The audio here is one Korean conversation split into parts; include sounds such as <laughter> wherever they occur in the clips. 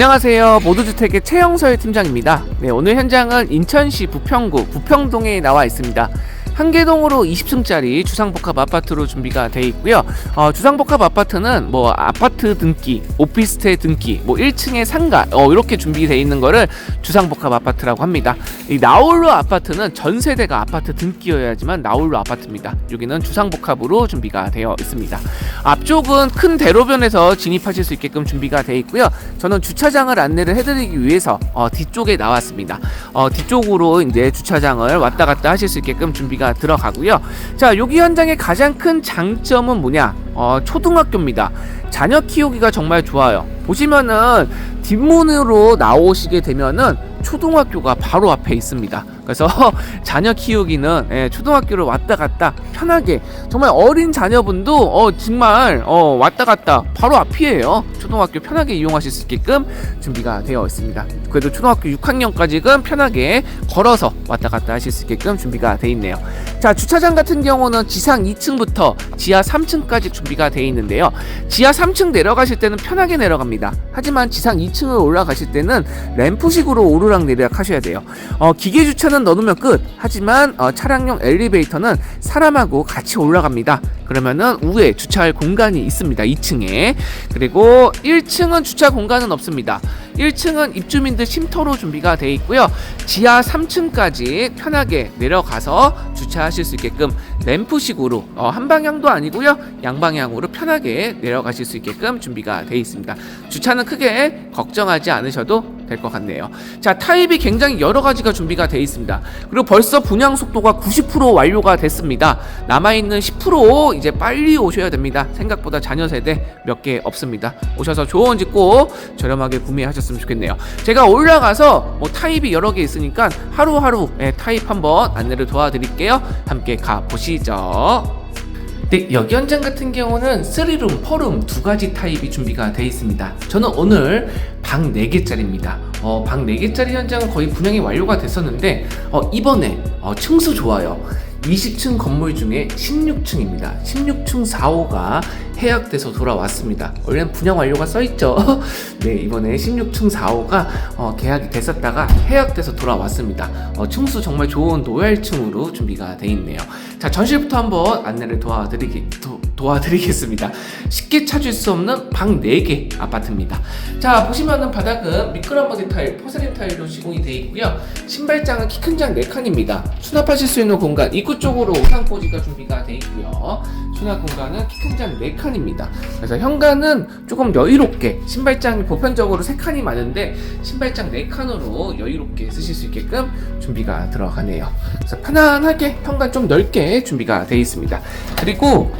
안녕하세요. 모두주택의 최영설 팀장입니다. 네, 오늘 현장은 인천시 부평구 부평동에 나와 있습니다. 한계동으로 20층짜리 주상복합 아파트로 준비가 돼 있고요. 어, 주상복합 아파트는 뭐 아파트 등기, 오피스텔 등기, 뭐 1층에 상가 어, 이렇게 준비되어 있는 거를 주상복합 아파트라고 합니다. 이 나홀로 아파트는 전 세대가 아파트 등기여야지만 나홀로 아파트입니다. 여기는 주상복합으로 준비가 되어 있습니다. 앞쪽은 큰 대로변에서 진입하실 수 있게끔 준비가 되어 있고요. 저는 주차장을 안내를 해드리기 위해서 어, 뒤쪽에 나왔습니다. 어, 뒤쪽으로 이제 주차장을 왔다 갔다 하실 수 있게끔 준비가 들어가고요. 자, 여기 현장의 가장 큰 장점은 뭐냐? 어, 초등학교입니다. 자녀 키우기가 정말 좋아요. 보시면은 뒷문으로 나오시게 되면은 초등학교가 바로 앞에 있습니다. 그래서 <laughs> 자녀 키우기는 예, 초등학교를 왔다 갔다 편하게 정말 어린 자녀분도 어, 정말 어, 왔다 갔다 바로 앞이에요. 초등학교 편하게 이용하실 수 있게끔 준비가 되어 있습니다. 그래도 초등학교 6학년까지는 편하게 걸어서 왔다 갔다 하실 수 있게끔 준비가 되어 있네요. 자 주차장 같은 경우는 지상 2층부터 지하 3층까지 준비가 되어 있는데요. 지하 3층 내려가실 때는 편하게 내려갑니다. 하지만 지상 2층을 올라가실 때는 램프식으로 오르락 내리락 하셔야 돼요. 어, 기계 주차는 넣으면 끝. 하지만 어, 차량용 엘리베이터는 사람하고 같이 올라갑니다. 그러면은 위에 주차할 공간이 있습니다. 2층에. 그리고 1층은 주차 공간은 없습니다. 1층은 입주민들 쉼터로 준비가 되어 있고요. 지하 3층까지 편하게 내려가서 주차하실 수 있게끔 램프식으로 어, 한 방향도 아니고요. 양방향으로 편하게 내려가실 수 있게끔 준비가 되어 있습니다. 주차는 크게 걱정하지 않으셔도 될 것 같네요. 자, 타입이 굉장히 여러 가지가 준비가 되어 있습니다. 그리고 벌써 분양 속도가 90% 완료가 됐습니다. 남아있는 10% 이제 빨리 오셔야 됩니다. 생각보다 자녀 세대 몇 개 없습니다. 오셔서 집꼭 저렴하게 구매하셨으면 좋겠네요. 제가 올라가서 뭐 타입이 여러 개 있으니까 하루하루 예, 타입 한번 안내를 도와드릴게요. 함께 가보시죠. 네, 여기 현장 같은 경우는 3룸, 4룸 두 가지 타입이 준비가 되어 있습니다. 저는 오늘 방 4개짜리입니다. 어, 방 4개짜리 현장은 거의 분양이 완료가 됐었는데 어, 이번에 어, 층수 좋아요. 20층 건물 중에 16층입니다. 16층 4호가 해약돼서 돌아왔습니다. 원래는 분양 완료가 써있죠. <laughs> 네, 이번에 16층 4호가 어, 계약이 됐었다가 해약돼서 돌아왔습니다. 어, 층수 정말 좋은 노열층으로 준비가 돼 있네요. 자, 전실부터 한번 안내를 도와드리기, 도, 도와드리겠습니다. 쉽게 찾을 수 없는 방 4개 아파트입니다. 자, 보시면은 바닥은 미끄럼버디 타일, 포세린 타일로 시공이 되어 있고요. 신발장은 키 큰 장 4칸입니다. 수납하실 수 있는 공간, 입구 쪽으로 우산 꽂이가 준비가 되어 있고요. 수납 공간은 키큰장 4칸입니다. 그래서 현관은 조금 여유롭게 신발장이 보편적으로 3칸이 많은데 신발장 4칸으로 여유롭게 쓰실 수 있게끔 준비가 들어가네요. 그래서 편안하게 현관 좀 넓게 준비가 되어 있습니다. 그리고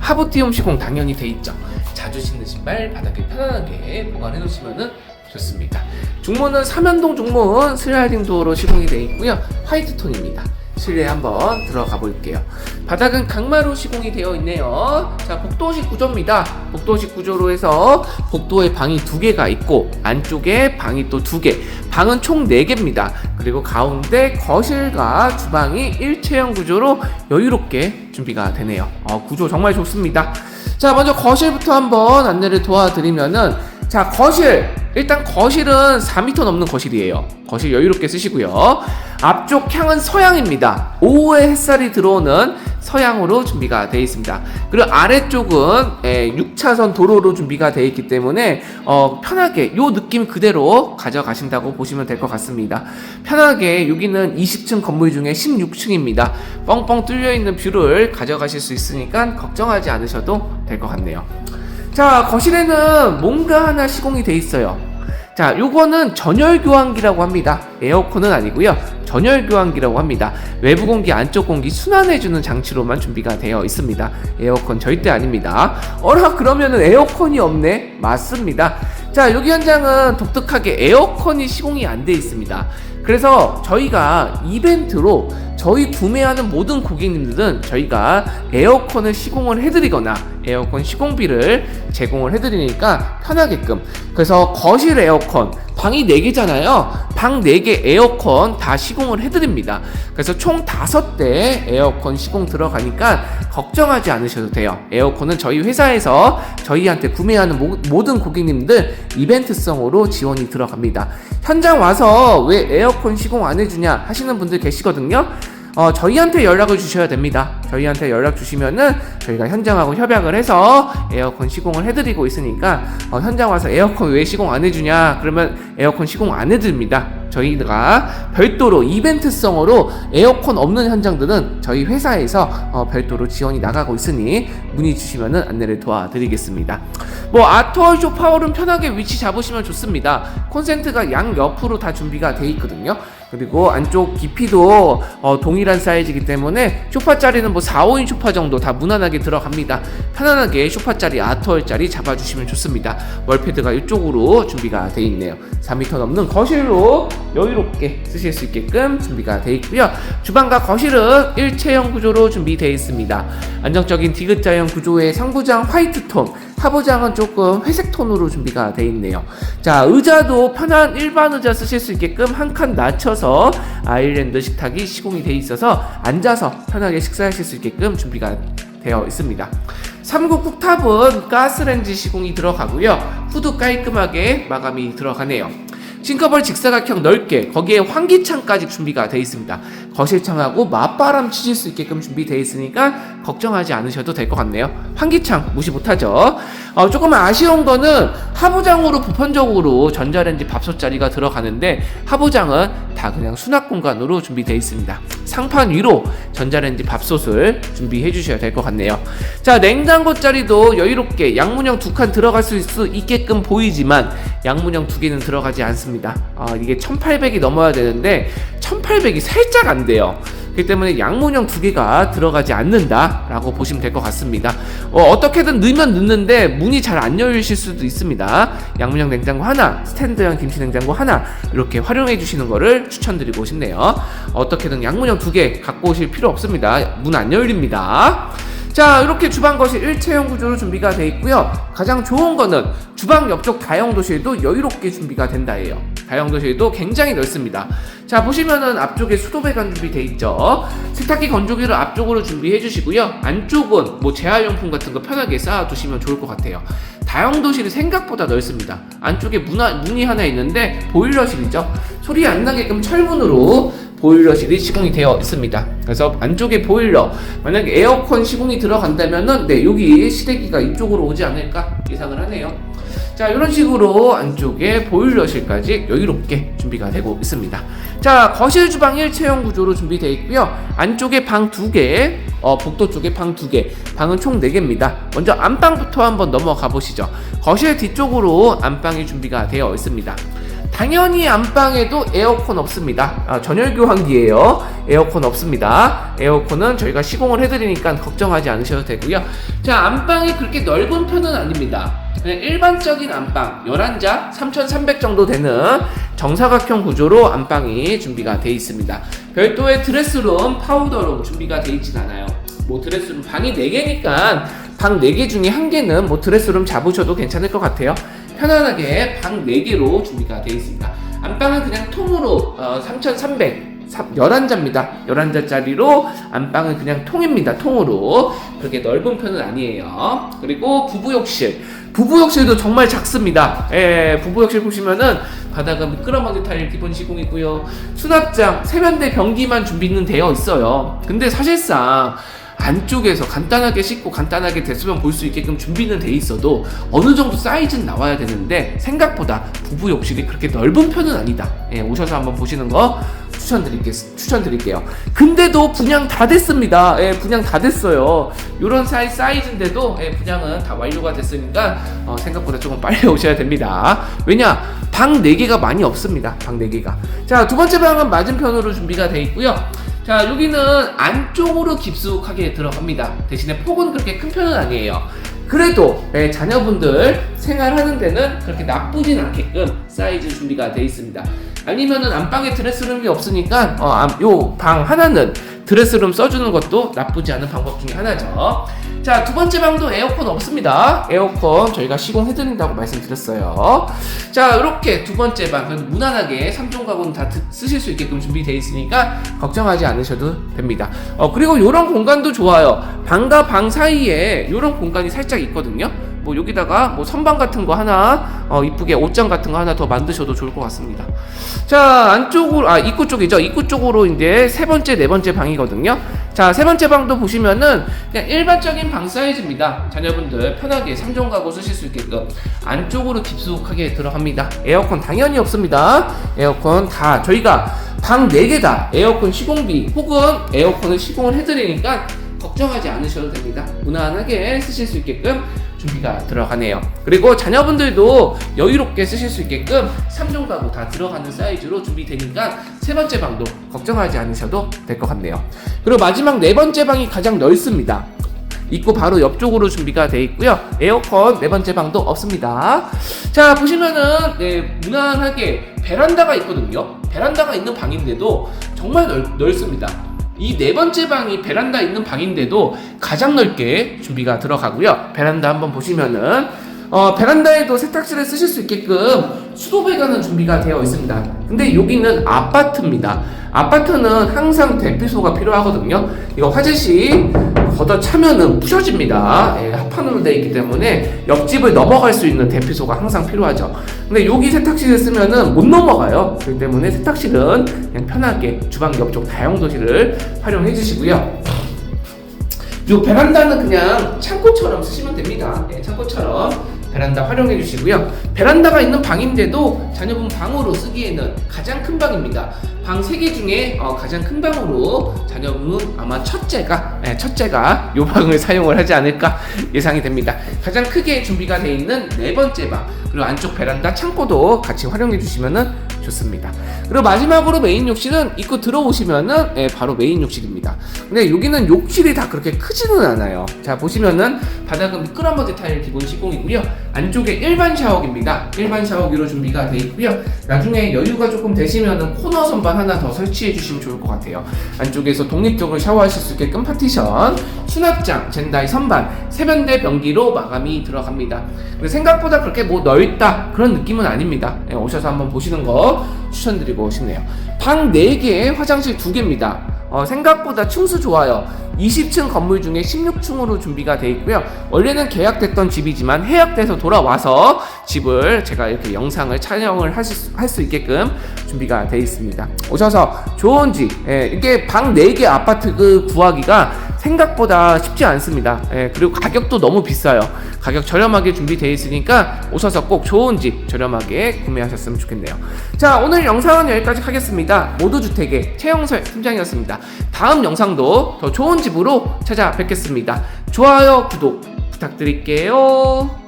하부티움 시공 당연히 돼 있죠. 자주 신는 신발 바닥에 편안하게 보관해 놓으시면은 좋습니다. 중문은 삼연동 중문 슬라이딩 도어로 시공이 되어 있고요. 화이트 톤입니다. 실내 한번 들어가 볼게요. 바닥은 강마루 시공이 되어 있네요. 자, 복도식 구조입니다. 복도식 구조로 해서 복도에 방이 두 개가 있고 안쪽에 방이 또 두 개. 방은 총 네 개입니다. 그리고 가운데 거실과 주방이 일체형 구조로 여유롭게 준비가 되네요. 어, 구조 정말 좋습니다. 자, 먼저 거실부터 한번 안내를 도와드리면은 자, 거실. 일단 거실은 4m 넘는 거실이에요. 거실 여유롭게 쓰시고요. 앞쪽 향은 서양입니다. 오후에 햇살이 들어오는 서양으로 준비가 되어 있습니다. 그리고 아래쪽은 예, 6차선 도로로 준비가 되어 있기 때문에 어, 편하게 요 느낌 그대로 가져가신다고 보시면 될 것 같습니다. 편하게 여기는 20층 건물 중에 16층입니다. 뻥뻥 뚫려 있는 뷰를 가져가실 수 있으니까 걱정하지 않으셔도 될 것 같네요. 자, 거실에는 뭔가 하나 시공이 돼 있어요. 자, 요거는 전열 교환기라고 합니다. 에어컨은 아니고요. 전열 교환기라고 합니다. 외부 공기, 안쪽 공기 순환해주는 장치로만 준비가 되어 있습니다. 에어컨 절대 아닙니다. 어라, 그러면은 에어컨이 없네? 맞습니다. 자, 여기 현장은 독특하게 에어컨이 시공이 안 돼 있습니다. 그래서 저희가 이벤트로 저희 구매하는 모든 고객님들은 저희가 에어컨을 시공을 해드리거나 에어컨 시공비를 제공을 해드리니까 편하게끔. 그래서 거실 에어컨 방이 4개잖아요 방 4개 에어컨 다 시공을 해드립니다. 그래서 총 5대 에어컨 시공 들어가니까 걱정하지 않으셔도 돼요. 에어컨은 저희 회사에서 저희한테 구매하는 모, 모든 고객님들 이벤트성으로 지원이 들어갑니다. 현장 와서 왜 에어컨 시공 안 해주냐 하시는 분들 계시거든요. 어, 저희한테 연락을 주셔야 됩니다. 저희한테 연락 주시면은 저희가 현장하고 협약을 해서 에어컨 시공을 해드리고 있으니까 어, 현장 와서 에어컨 왜 시공 안 해주냐 그러면 에어컨 시공 안 해드립니다. 저희가 별도로 이벤트성으로 에어컨 없는 현장들은 저희 회사에서 어, 별도로 지원이 나가고 있으니 문의 주시면은 안내를 도와드리겠습니다. 뭐 아트월 쇼 파월은 편하게 위치 잡으시면 좋습니다. 콘센트가 양 옆으로 다 준비가 돼 있거든요. 그리고 안쪽 깊이도 어, 동일한 사이즈이기 때문에 쇼파 자리는 뭐 4, 5인 쇼파 정도 다 무난하게 들어갑니다. 편안하게 쇼파 자리, 아트월 자리 잡아주시면 좋습니다. 월패드가 이쪽으로 준비가 돼 있네요. 4m 넘는 거실로 여유롭게 쓰실 수 있게끔 준비가 돼 있고요. 주방과 거실은 일체형 구조로 준비되어 있습니다. 안정적인 디귿자형 구조의 상부장 화이트 톤, 하부장은 조금 회색 톤으로 준비가 되어 있네요. 자, 의자도 편한 일반 의자 쓰실 수 있게끔 한 칸 낮춰서 아일랜드 식탁이 시공이 되어 있어서 앉아서 편하게 식사하실 수 있게끔 준비가 되어 있습니다. 3구 쿡탑은 가스렌지 시공이 들어가고요. 후드 깔끔하게 마감이 들어가네요. 싱커벌 직사각형 넓게 거기에 환기창까지 준비가 되어 있습니다. 거실창하고 맞바람 치실 수 있게끔 준비되어 있으니까 걱정하지 않으셔도 될 것 같네요. 환기창 무시 못하죠. 어, 조금 아쉬운 거는 하부장으로 보편적으로 전자레인지 밥솥 자리가 들어가는데 하부장은 다 그냥 수납 공간으로 준비되어 있습니다. 상판 위로 전자레인지 밥솥을 준비해 주셔야 될 것 같네요. 자 냉장고 자리도 여유롭게 양문형 두 칸 들어갈 수 있- 있게끔 보이지만 양문형 두 개는 들어가지 않습니다. 아, 이게 1800이 넘어야 되는데 1800이 살짝 안 돼요. 그렇기 때문에 양문형 두 개가 들어가지 않는다라고 보시면 될 것 같습니다. 어, 떻게든 넣으면 넣는데 문이 잘 안 열리실 수도 있습니다. 양문형 냉장고 하나, 스탠드형 김치 냉장고 하나 이렇게 활용해 주시는 거를 추천드리고 싶네요. 어떻게든 양문형 두 개 갖고 오실 필요 없습니다. 문 안 열립니다. 자 이렇게 주방 거실 일체형 구조로 준비가 되어 있고요. 가장 좋은 거는 주방 옆쪽 다용도실도 여유롭게 준비가 된다예요. 다용도실도 굉장히 넓습니다. 자 보시면은 앞쪽에 수도 배관 준비되어 있죠? 세탁기 건조기를 앞쪽으로 준비해 주시고요. 안쪽은 뭐 재활용품 같은 거 편하게 쌓아 두시면 좋을 것 같아요. 다용도실이 생각보다 넓습니다. 안쪽에 문, 하- 문이 하나 있는데 보일러실이죠? 소리 안 나게끔 철문으로 보일러실이 시공이 되어 있습니다. 그래서 안쪽에 보일러, 만약에 에어컨 시공이 들어간다면은 네 여기 시래기가 이쪽으로 오지 않을까 예상을 하네요. 자 이런 식으로 안쪽에 보일러실까지 여유롭게 준비가 되고 있습니다. 자 거실 주방 일체형 구조로 준비되어 있고요. 안쪽에 방 두 개, 어, 복도 쪽에 방 두 개, 방은 총 네 개입니다. 먼저 안방부터 한번 넘어가 보시죠. 거실 뒤쪽으로 안방이 준비가 되어 있습니다. 당연히 안방에도 에어컨 없습니다. 아, 전열 교환기예요. 에어컨 없습니다. 에어컨은 저희가 시공을 해드리니까 걱정하지 않으셔도 되고요. 자, 안방이 그렇게 넓은 편은 아닙니다. 그냥 일반적인 안방 11자 3,300 정도 되는 정사각형 구조로 안방이 준비가 되어 있습니다. 별도의 드레스룸, 파우더룸 준비가 되어 있진 않아요. 뭐 드레스룸 방이 4개니까 방 4개 중에 한 개는 뭐 드레스룸 잡으셔도 괜찮을 것 같아요. 편안하게 방 4개로 준비가 되어 있습니다. 안방은 그냥 통으로 어, 3,300 11자입니다. 11자짜리로 안방은 그냥 통입니다. 통으로. 그렇게 넓은 편은 아니에요. 그리고 부부욕실. 부부욕실도 정말 작습니다. 예, 부부욕실 보시면은 바닥은 미끄러먼지 타일 기본 시공이고요. 수납장, 세면대 변기만 준비는 되어 있어요. 근데 사실상 안쪽에서 간단하게 씻고 간단하게 대수변 볼 수 있게끔 준비는 돼 있어도 어느 정도 사이즈는 나와야 되는데 생각보다 부부 욕실이 그렇게 넓은 편은 아니다. 예, 오셔서 한번 보시는 거 추천드릴게, 추천드릴게요. 근데도 분양 다 됐습니다. 예, 분양 다 됐어요. 요런 사이, 사이즈인데도 예, 분양은 다 완료가 됐으니까 어, 생각보다 조금 <laughs> 빨리 오셔야 됩니다. 왜냐? 방 4개가 많이 없습니다. 방 4개가. 자, 두 번째 방은 맞은편으로 준비가 돼 있고요. 자 여기는 안쪽으로 깊숙하게 들어갑니다. 대신에 폭은 그렇게 큰 편은 아니에요. 그래도 네, 자녀분들 생활하는 데는 그렇게 나쁘진 않게끔 사이즈 준비가 되어 있습니다. 아니면은 안방에 드레스룸이 없으니까 어, 요 방 하나는 드레스룸 써주는 것도 나쁘지 않은 방법 중에 하나죠 자, 두 번째 방도 에어컨 없습니다. 에어컨 저희가 시공해드린다고 말씀드렸어요. 자, 이렇게 두 번째 방, 그래도 무난하게 3종 가구는 다 드- 쓰실 수 있게끔 준비되어 있으니까 걱정하지 않으셔도 됩니다. 어, 그리고 이런 공간도 좋아요. 방과 방 사이에 이런 공간이 살짝 있거든요. 뭐 여기다가 뭐 선반 같은 거 하나 어, 이쁘게 옷장 같은 거 하나 더 만드셔도 좋을 것 같습니다. 자 안쪽으로 아 입구 쪽이죠. 입구 쪽으로 이제 세 번째 네 번째 방이거든요. 자 세 번째 방도 보시면은 그냥 일반적인 방 사이즈입니다. 자녀분들 편하게 3종 가구 쓰실 수 있게끔 안쪽으로 깊숙하게 들어갑니다. 에어컨 당연히 없습니다. 에어컨 다 저희가 방 4개 다 에어컨 시공비 혹은 에어컨을 시공을 해드리니까 걱정하지 않으셔도 됩니다. 무난하게 쓰실 수 있게끔 준비가 들어가네요. 그리고 자녀분들도 여유롭게 쓰실 수 있게끔 3종 가구 다 들어가는 사이즈로 준비되니까 세 번째 방도 걱정하지 않으셔도 될 것 같네요. 그리고 마지막 네 번째 방이 가장 넓습니다. 입구 바로 옆쪽으로 준비가 되어 있고요. 에어컨 네 번째 방도 없습니다. 자 보시면은 네, 무난하게 베란다가 있거든요. 베란다가 있는 방인데도 정말 넓, 넓습니다. 이 네 번째 방이 베란다 있는 방인데도 가장 넓게 준비가 들어가고요. 베란다 한번 보시면은 어, 베란다에도 세탁실을 쓰실 수 있게끔 수도 배관은 준비가 되어 있습니다. 근데 여기는 아파트입니다. 아파트는 항상 대피소가 필요하거든요. 이거 화재 시 걷어 차면은 부셔집니다. 예, 합판으로 되어 있기 때문에 옆집을 넘어갈 수 있는 대피소가 항상 필요하죠. 근데 여기 세탁실을 쓰면은 못 넘어가요. 그렇기 때문에 세탁실은 그냥 편하게 주방 옆쪽 다용도실을 활용해 주시고요. 요 베란다는 그냥 창고처럼 쓰시면 됩니다. 예, 창고처럼 베란다 활용해 주시고요. 베란다가 있는 방인데도 자녀분 방으로 쓰기에는 가장 큰 방입니다. 방 3개 중에 어, 가장 큰 방으로 자녀분은 아마 첫째가 예, 첫째가 요 방을 사용을 하지 않을까 예상이 됩니다. 가장 크게 준비가 되어 있는 네 번째 방 그리고 안쪽 베란다 창고도 같이 활용해 주시면은 좋습니다. 그리고 마지막으로 메인 욕실은 입구 들어오시면은 예, 바로 메인 욕실입니다. 근데 여기는 욕실이 다 그렇게 크지는 않아요. 자 보시면은 바닥은 미끄럼버드 타일 기본 시공이고요. 안쪽에 일반 샤워기입니다. 일반 샤워기로 준비가 되어 있고요. 나중에 여유가 조금 되시면은 코너 선반 하나 더 설치해 주시면 좋을 것 같아요. 안쪽에서 독립적으로 샤워하실 수 있게끔 파티션, 수납장, 젠다이 선반, 세면대 변기로 마감이 들어갑니다. 생각보다 그렇게 뭐 넓다 그런 느낌은 아닙니다. 예, 오셔서 한번 보시는 거 추천드리고 싶네요. 방 4개, 화장실 2개입니다. 어, 생각보다 층수 좋아요. 20층 건물 중에 16층으로 준비가 되어 있고요. 원래는 계약됐던 집이지만 해약돼서 돌아와서 집을 제가 이렇게 영상을 촬영을 할 수 있게끔 준비가 되어 있습니다. 오셔서 좋은 집, 예, 이게 방 4개 아파트 그 구하기가 생각보다 쉽지 않습니다. 예, 그리고 가격도 너무 비싸요. 가격 저렴하게 준비되어 있으니까 오셔서 꼭 좋은 집 저렴하게 구매하셨으면 좋겠네요. 자, 오늘 영상은 여기까지 하겠습니다. 모두주택의 최영설 팀장이었습니다. 다음 영상도 더 좋은 집으로 찾아뵙겠습니다. 좋아요, 구독 부탁드릴게요.